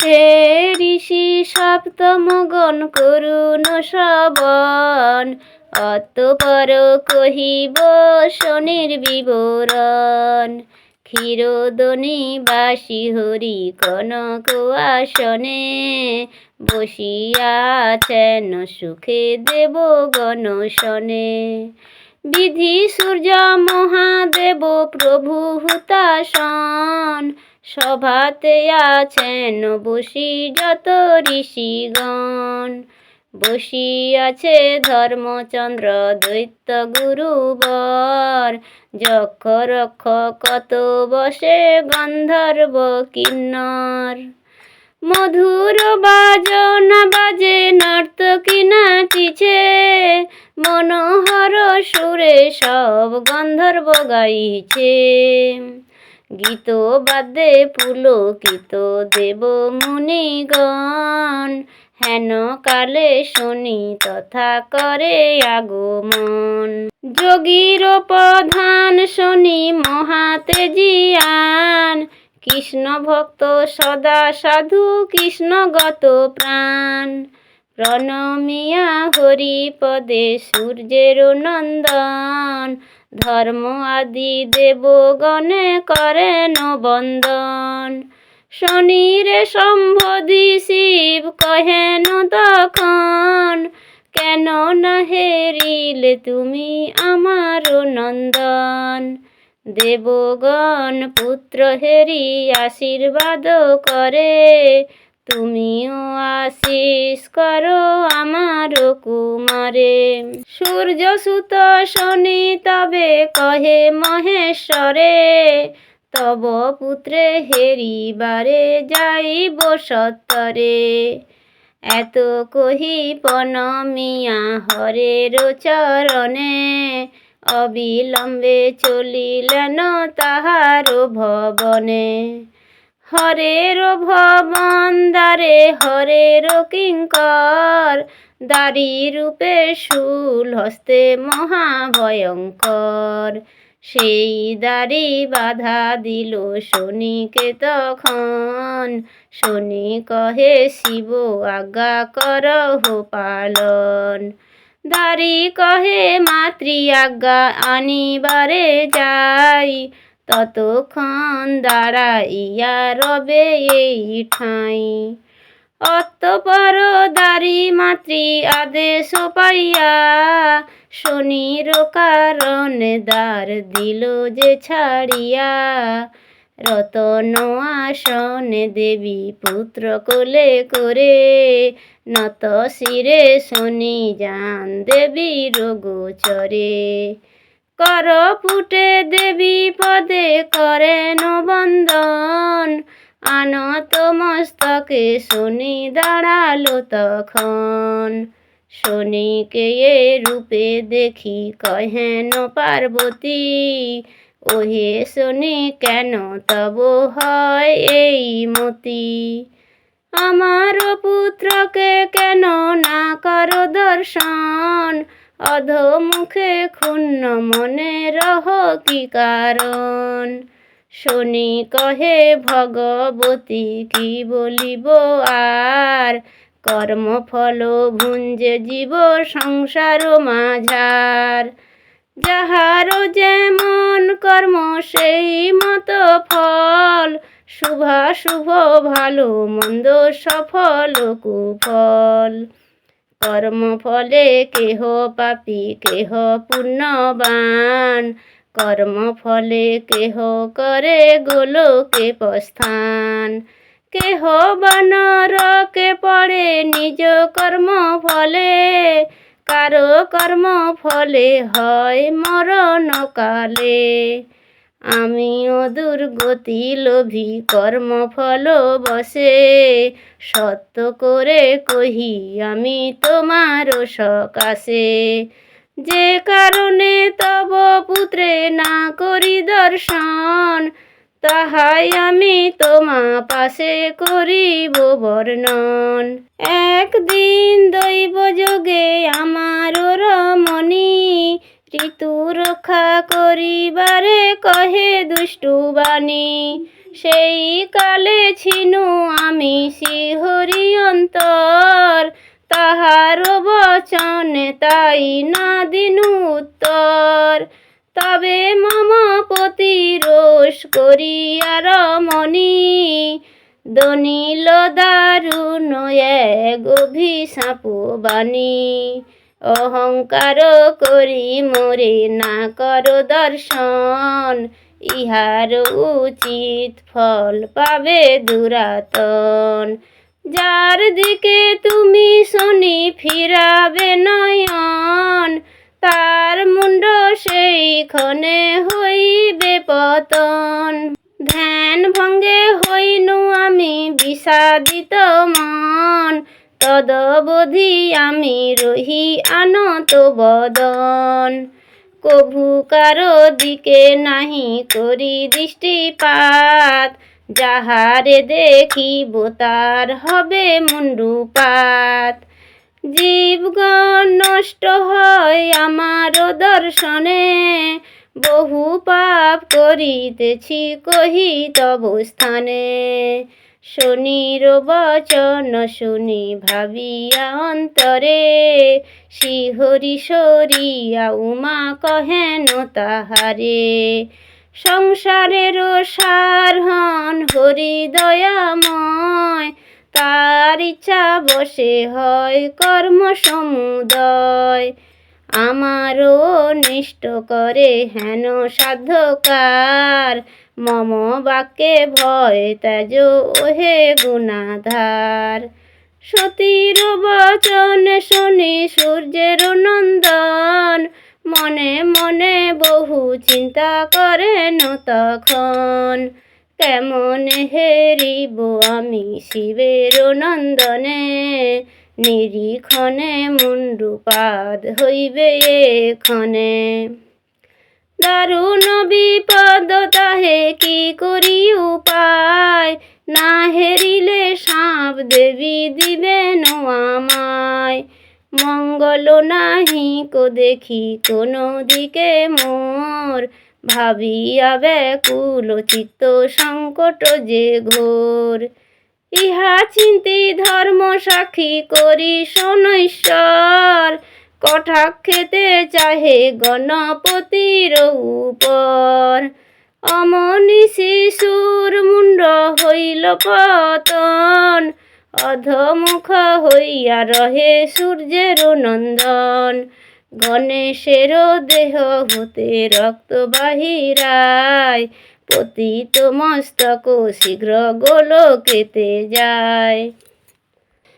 হে ঋষি সপ্তমগণ করুণ শ্রবণ অতপর কহিব, শনির বিবরণ। ক্ষীরোদনী বাসী হরি কনক আসনে, বসিয়াছেন সুখে দেব গণশনে বিধি সূর্য মহাদেব প্রভু হুতাসন সভাতে আছেন বসি যত ঋষিগণ। বসিয়াছে ধর্মচন্দ্র দৈত্য গুরুবর। যক্ষ রক্ষ কত বসে গন্ধর্ব কিন্নর। মধুর বাজনা বাজে নর্তকী নাচিছে। মনোহর সুরে সব গন্ধর্ব গাইছে। গীত বাদে পুলকিত দেব মুনিগণ। হেন কালে শুনি তথা করে আগমন। যোগীর প্রধান শনি মহাতেজিয়ান কৃষ্ণ ভক্ত সদা সাধু কৃষ্ণগত প্রাণ। প্রণমিয়া হরিপদে সূর্যের নন্দন, ধর্ম আদি দেবগণে করেন বন্দন। শনিরে সম্বোধি শিব কহেন তখন, কেন না হেরিলে তুমি আমার নন্দন? দেবগণ পুত্র হেরি আশীর্বাদ করে তুমিও আশিস করো আমার কুমারে। সূর্য সুত শনি তবে কহে মহেশ্বরে, তব পুত্রে হেরিবারে যাইব সত্তরে। এত কহি পনমিয়া হরের চরণে, অবিলম্বে চলিলেন তাহার ভবনে। হরের ভবন দ্বারে হরের কিঙ্কর। দাড়ি রূপে শুল হস্তে মহাভয়ঙ্কর। সেই দাড়ি বাধা দিল শনিকে তখন। শনি কহে, শিব, আজ্ঞা করহ পালন। দাড়ি কহে, মাতৃ আজ্ঞা আনিবারে যাই। ততক্ষণ দাঁড়াইয়া রবে এই ঠাঁই। অতপর দাড়ি মাতৃ আদেশ পাইয়া শনির কারণে দ্বার দিল যে ছাড়িয়া। রতন আসনে দেবী পুত্র কোলে করে নত শিরে শনি যান দেবীর গোচরে। কর ফুটে দেবী পদে করেন বন্দন আনত মস্তকে শনি দাঁড়াল তখন। শনিকে এ রূপে দেখি কহেন পার্বতী। ওহে শনি, কেন তব হয় এই মতি? আমার পুত্রকে কেন না কর দর্শন? অধমুখে ক্ষুণ্ণ মনে রহ কি কারণ? শনি কহে, ভগবতী, কি বলিব আর? কর্মফল ভুঞ্জে জীব সংসার মাঝার। যাহার যেমন কর্ম, সেই মতো ফল। শুভাশুভ, ভালো, মন্দ, সফল, কুফল। কর্মফলে কেহ পাপী, কেহ পুণ্যবান। কর্মফলে কেহ করে গোলকে প্রস্থান। কেহ বানরকে পড়ে নিজ কর্ম ফলে। কারও কর্ম ফলে হয় মরণ কালে। আমিও দুর্গতি লোভী, কর্মফল বসে। সত্য করে কহি, আমি তোমার সকাশে যে কারণে তব পুত্রে না করি দর্শন, তাহাই আমি তোমা পাশে করিব বর্ণন। একদিন দৈব যোগে আমার রমণী ঋতু রক্ষা করিবারে কহে দুষ্টু বাণী। সেই কালে ছিনু আমি শিহরি অন্তর, তাহার বচনে তাই না দিনু উত্তর। তবে মম পতি রোষ করিয়া রমণী, দনিল দারুণ এক অভিশাপ বাণী। অহংকার করি মোরে না কর দর্শন, ইহার উচিত ফল পাবে দুরাতন। যার দিকে তুমি শনি ফিরাবে নয়ন, তার মুন্ড সেইক্ষণে হইবে পতন। ধ্যান ভঙ্গে হইনু আমি বিষাদিত মন তদবধি আমি রহি আনত বদন। কভু কারও দিকে নাহি করি দৃষ্টিপাত। যাহারে দেখিব তার হবে মুন্ডুপাত জীবগণ নষ্ট হয় আমার দর্শনে। বহু পাপ করিতেছি কহি তব স্থানে। শনির বচন শুনি ভাবিয়া অন্তরে, শিহরি সরিয়া উমা কহেন তাহারে। সংসারের সার হন হরিদয়াময় তার ইচ্ছা বসে হয় কর্ম সমুদয়। আমারও নিষ্ট করে হেন সাধ্যকার। মম বাক্যে ভয় তেজ ওহে গুণাধার। সতীর বচন শুনি সূর্যের নন্দন। মনে মনে বহু চিন্তা করেন তখন। কেমন হেরিব আমি শিবের নন্দনে? নিরীক্ষণে মুন্ডুপাদ হইবে এক্ষণে দারুণ বিপদ তাহে কি করি উপায়? না হেরিলে সাপ দেবী দিবেন আমায়। মঙ্গল নাহি কো দেখি কোনো দিকে মোর। ভাবিয়া ব্যাকুল চিত্ত সংকট যে ঘোর। ইহা চিন্তি ধর্ম সাক্ষী করি শনৈশ্বর। কটাক্ষেতে চাহে গণপতির উপর। অমনি শিশুর মুন্ড হইল পতন। অধমুখ হইয়া রহে সূর্যের নন্দন। গণেশের দেহ হতে রক্ত বাহিরায় পতিত মস্তক শীঘ্র গোলকেতে যায়।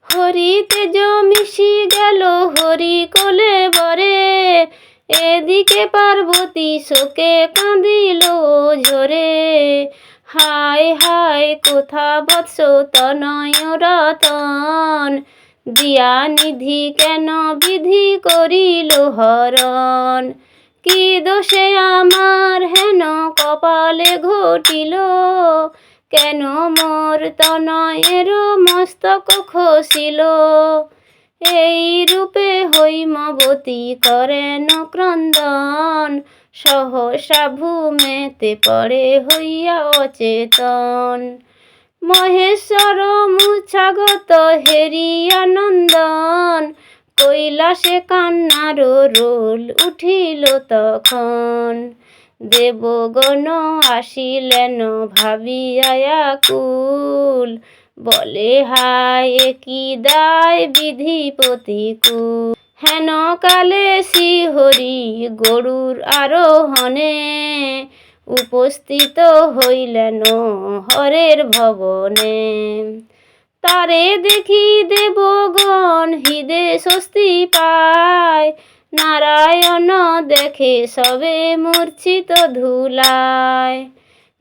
হরি তেজ মিশি গেল, হরি কোলে বরে। এদিকে পার্বতী শোকে কাঁদিল ঝরে। হায় হায়, কোথা বৎস তনয় রতন? দিয়া নিধি কেন বিধি করিল হরণ? কি দোষে আমার হেন কপালে ঘটিল? কেন মোর তনয়ের মস্তক খসিল? এই রূপে হৈমবতী করেন ক্রন্দন, সহসা ভূমেতে পড়ে হইয়া অচেতন। মহেশ্বর মুছাগত হেরিয়া নন্দন কৈলাসে কান্নার রোল উঠিল তখন। দেবগণ আসিলেন ভাবিয়া কুল বলে, হায় কি দায় বিধি প্রতিকূল হেন কালে শ্রীহরি গরুর আরোহণে উপস্থিত হইলেন হরের ভবনে। তারে দেখি দেবগণ হৃদে স্বস্তি পায়। নারায়ণ দেখে সবে মূর্ছিত ধুলায়।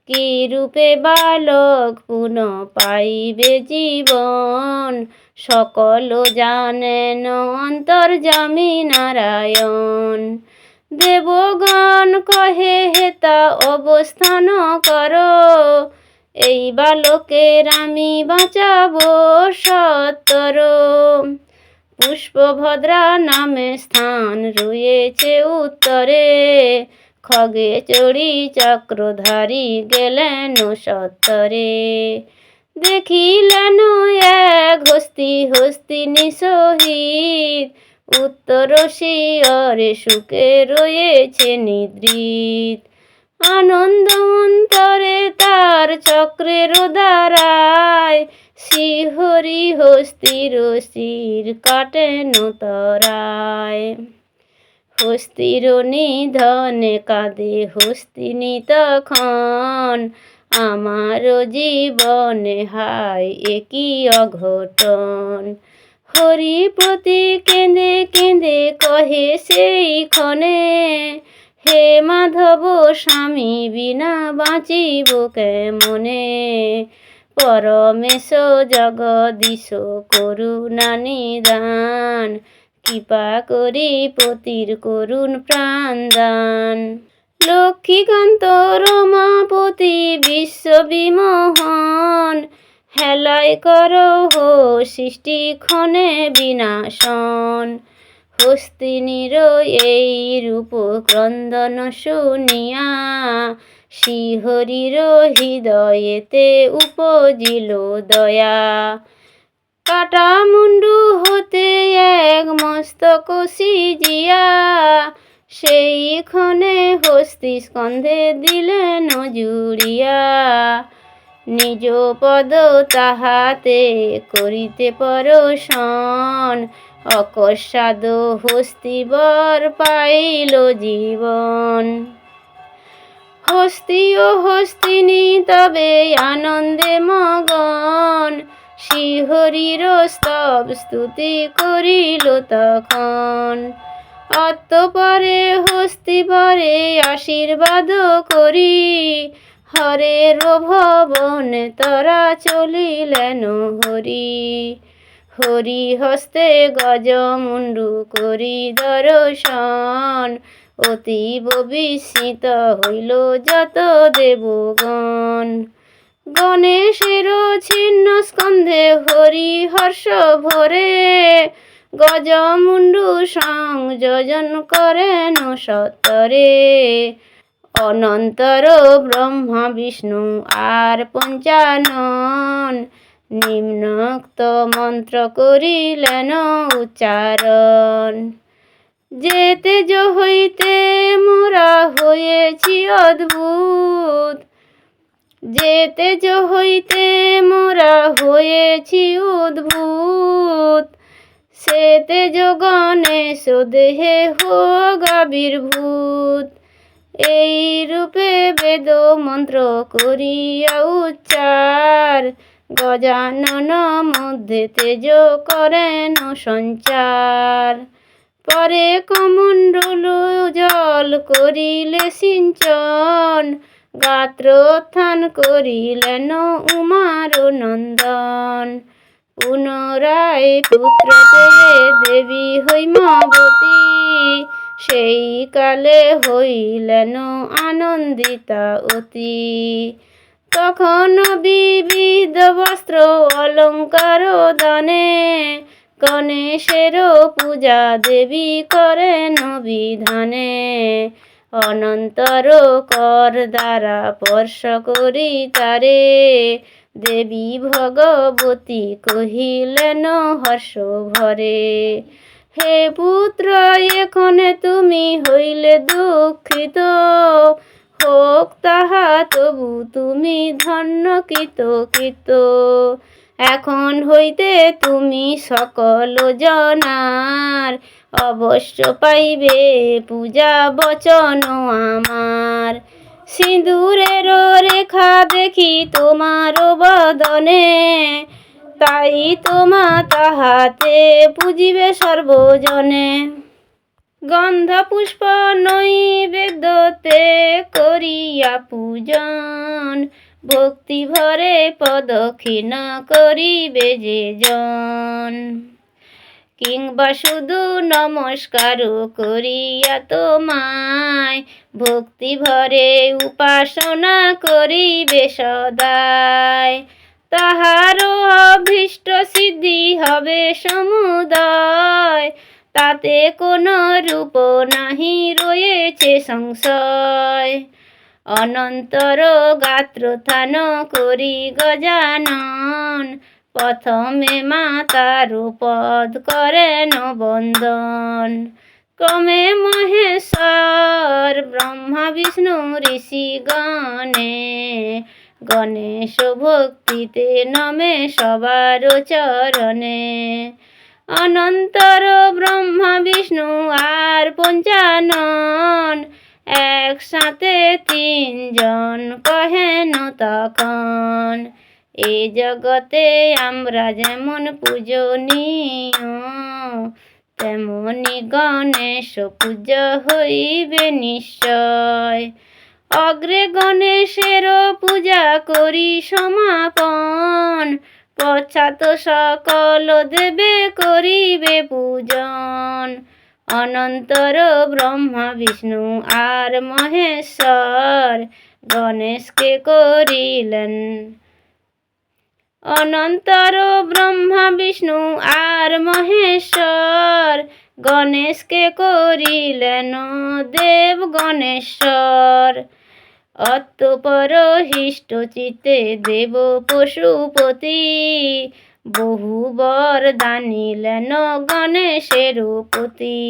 কি রূপে বালক পুন পাইবে জীবন? সকল জানেন অন্তর্জামী নারায়ণ। দেবগণ কহে হেতা অবস্থান কর। এই বালকের আমি বাঁচাবো সত্তর। পুষ্পভদ্রা নামে স্থান রয়েছে উত্তরে। খগে চড়ি চক্রধারী গেলেন সত্তরে। দেখিলেন এক হস্তি হস্তিনী সহিত উত্তর শিয়রে সুখে রয়েছে নিদ্রিত। আনন্দ অন্তরে তার চক্রের দ্বারায়। শিহরি হস্তির শির কাটেন তরায় হস্তির নিধনে কাঁদে হস্তিনী তখন আমার জীবনে হায় একই অঘটন? হরি প্রতি কেঁদে কেঁদে কহে সেই ক্ষণে হে মাধব স্বামী, বিনা বাঁচিব কেমনে? পরমেশ জগদীশ, করুণা নিদান, কৃপা করি পতির করুণ প্রাণদান লক্ষ্মীকান্ত রমাপতি বিশ্ববিমোহন, হেলায় কর হো সৃষ্টি ক্ষণে বিনাশন। হস্তিনীর এই রূপ ক্রন্দন শুনিয়া শ্রীহরির হৃদয়েতে উপজিল দয়া। কাটা মুন্ডু হতে এক মস্তক সিজিয়া, সেই ক্ষণে হস্তি স্কন্ধে দিলেন জুড়িয়া। নিজ পদ তাহাতে করিতে পরশন। অকস্মাদ হস্তিবর পাইল জীবন। হস্তি ও হস্তিনী তবে আনন্দে মগন। শ্রীহরির স্তব স্তুতি করিল তখন। অতপরে হস্তিবরে আশীর্বাদ করি। হরের ভবন তরা চলিলেন হরি হরি হস্তে গজমুন্ডু করি দর্শন। অতীব বিস্মিত হইল যত দেবগণ। গণেশের ছিন্ন স্কন্ধে হরি হর্ষ ভরে। গজমুন্ডু সংযোজন করেন সত্তরে। অনন্তর ব্রহ্মা বিষ্ণু আর পঞ্চানন। নিম্নোক্ত মন্ত্র করিলেন উচ্চারণ। যে তেজ হইতে মোরা হয়েছি অদ্ভুত। যে তেজ হইতে মোরা হয়েছি উদ্ভূত। সেতে তেজ গণেশ দেহে হোক আবির্ভূত এই রূপে বেদ মন্ত্র করিয়া উচ্চার। গজানন মধ্যে তেজ করেন সঞ্চার। পরে কমণ্ডল জল করিলে সিঞ্চন। গাত্র উত্থান করিলেন উমার নন্দন। পুনরায় পুত্র দেবী হৈমাবতী সেই কালে হইলেন আনন্দিতা অতি। তখন বিবিধ বস্ত্র অলঙ্কার দানে গণেশের পূজা দেবী করেন বিধানে। অনন্তর কর দ্বারা স্পর্শ করি তারে। দেবী ভগবতী কহিলেন, হর্ষ ভরে। হে পুত্র, এখনে তুমি হইলে দুঃখিত। হোক তাহা, তবু তুমি ধন্য কৃত এখন হইতে তুমি সকল জনার অবশ্য পাইবে পূজা বচন আমার। সিঁদুরের রেখা দেখি তোমার বদনে। তাই তোমা তাহাতে পুজিবে সর্বজনে। গন্ধ পুষ্প নৈবেদ্যতে করিয়া পূজন, ভক্তি ভরে পদক্ষিণ করিবে যে জন। কিংবা শুধু নমস্কার করিয়া তোমায়, ভক্তি ভরে উপাসনা করিবে সদায়। তাহারও অভীষ্ট সিদ্ধি হবে সমুদয়। তাতে কোনো রূপ নাহি রয়েছে সংশয়। অনন্তর গাত্রথান করি গজানন। প্রথমে মাতার পদ করেন বন্দন। ক্রমে মহেশ্বর, ব্রহ্মা, বিষ্ণু ঋষি গণে গণেশ ভক্তিতে নমে সবার চরণে। অনন্তর ব্রহ্মা, বিষ্ণু আর পঞ্চানন একসাথে তিনজন কহেন তখন, এ জগতে আমরা যেমন পূজনীয়, তেমনি গণেশ পূজা হইবে নিশ্চয়। অগ্রে গণেশের পূজা করি সমাপন। পশ্চাৎ সকল দেবে করিবে পূজন। অনন্তর ব্রহ্মা, বিষ্ণু আর মহেশ্বর গণেশকে করিলেন। অনন্তর ব্রহ্মা, বিষ্ণু আর মহেশ্বর গণেশকে করিলেন দেব গণেশ্বর। অতপর হিষ্ট চিতে দেব পশুপতি। বহুবর দানিলেন গণেশের পতি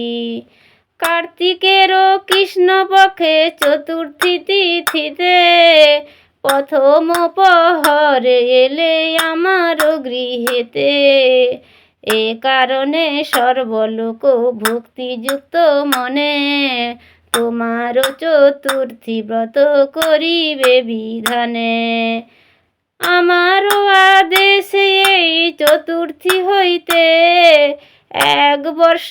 কার্তিকের কৃষ্ণ পক্ষে চতুর্থী তিথিতে প্রথম পহরে এলে আমার গৃহেতে। এ কারণে সর্বলোক ভক্তিযুক্ত মনে তোমার চতুর্থী ব্রত করিবে বিধানে। আমার আদেশে এই চতুর্থী হইতে এক বর্ষ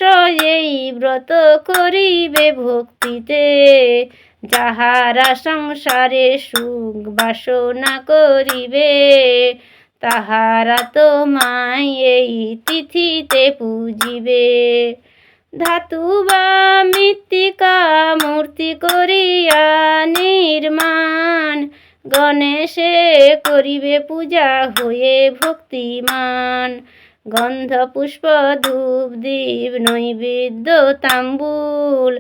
এই ব্রত করিবে ভক্তিতে। যাহারা সংসারে সুখ বাসনা করিবে তাহারা তোমায় এই তিথিতে পূজিবে। ধাতু বা মৃত্তিকা মূর্তি করিয়া নির্মাণ, গণেশে করিবে পূজা হয়ে ভক্তিমান। গন্ধ পুষ্প ধূপ, দীপ, নৈবেদ্য, তাম্বুল,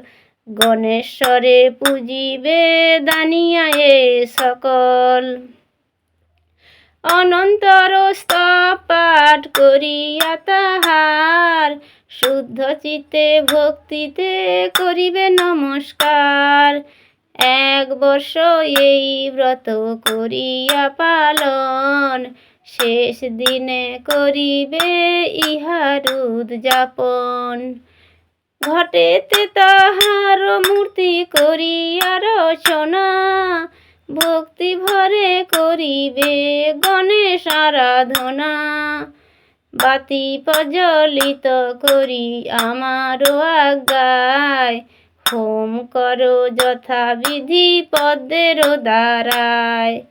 গণেশ্বরে পূজিবে দানিয়ায়ে সকল। অনন্তর পাঠ করিয়া তাহার, শুদ্ধ চিত্তে, ভক্তিতে করিবে নমস্কার। এক বর্ষ এই ব্রত করিয়া পালন, শেষ দিনে করিবে ইহার উদযাপন। ঘটেতে তাহার মূর্তি করিয়া রচনা ভক্তি ভরে করিবে গণেশ আরাধনা। বাতি প্রজ্বলিত করি আমার আজ্ঞায়। হোম করো যথাবিধি পদ্মের দ্বারায়।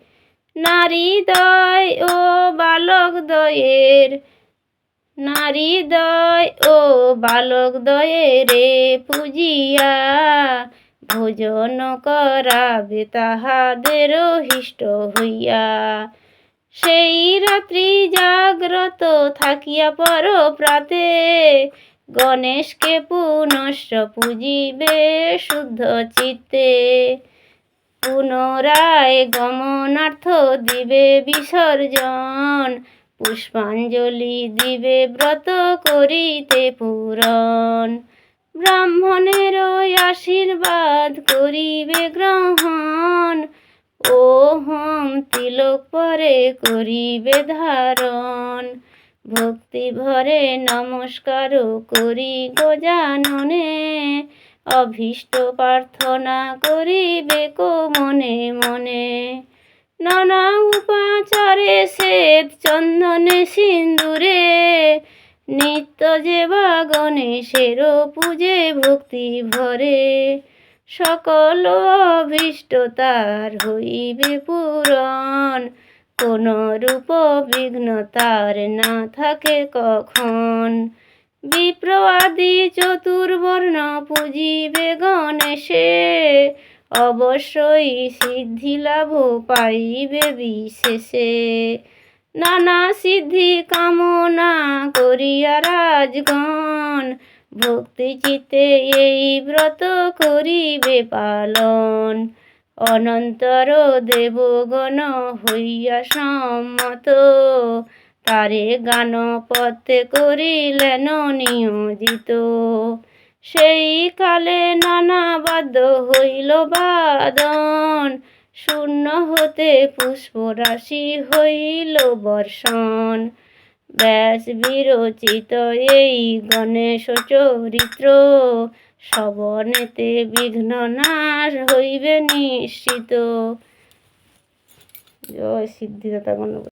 নারী দয় ও বালক দয়ের, নারী দয় ও বালক দয়ে রে পূজিয়া। ভোজন করাবে তাহাদের হিষ্ট হইয়া। সেই রাত্রি জাগ্রত থাকিয়া পর প্রাতে গণেশকে পুনশ্চ পূজিবে শুদ্ধ চিত্তে। পুনরায় গমনার্থ দিবে বিসর্জন, পুষ্পাঞ্জলি দিবে ব্রত করিতে পূরণ। ব্রাহ্মণের আশীর্বাদ করিবে গ্রহণ। ও হোম তিলক পরে করিবে ধারণ। ভক্তি ভরে নমস্কার করি গজাননে অভীষ্ট প্রার্থনা করিবে কো মনে মনে। নানা উপাচারে শ্বেত চন্দনে সিন্দুরে। নিত্য যে বা গণেশের পুজে ভক্তি ভরে, সকল অভীষ্ট তার হইবে পূরণ। কোন রূপ বিঘ্ন তার না থাকে কখন? বিপ্র আদি চতুর্বর্ণ পুজিবে গণেশে, অবশ্যই সিদ্ধি লাভ পাইবে বিশেষে। নানা সিদ্ধি কামনা করিয়া রাজগণ, ভক্তি চিতে এই ব্রত করিবে পালন। অনন্তর দেবগণ হইয়া সম্মত, তারে গান পথে করিলেন নিয়োজিত। সেই কালে নানা বাদ্য হইল বাদন শূন্য হতে পুষ্পরাশি হইল বর্ষণ। ব্যাস বিরচিত এই গণেশ চরিত্র। সবনেতে বিঘ্ন নাশ হইবে নিশ্চিত। জয় সিদ্ধিদাতা গণপতি।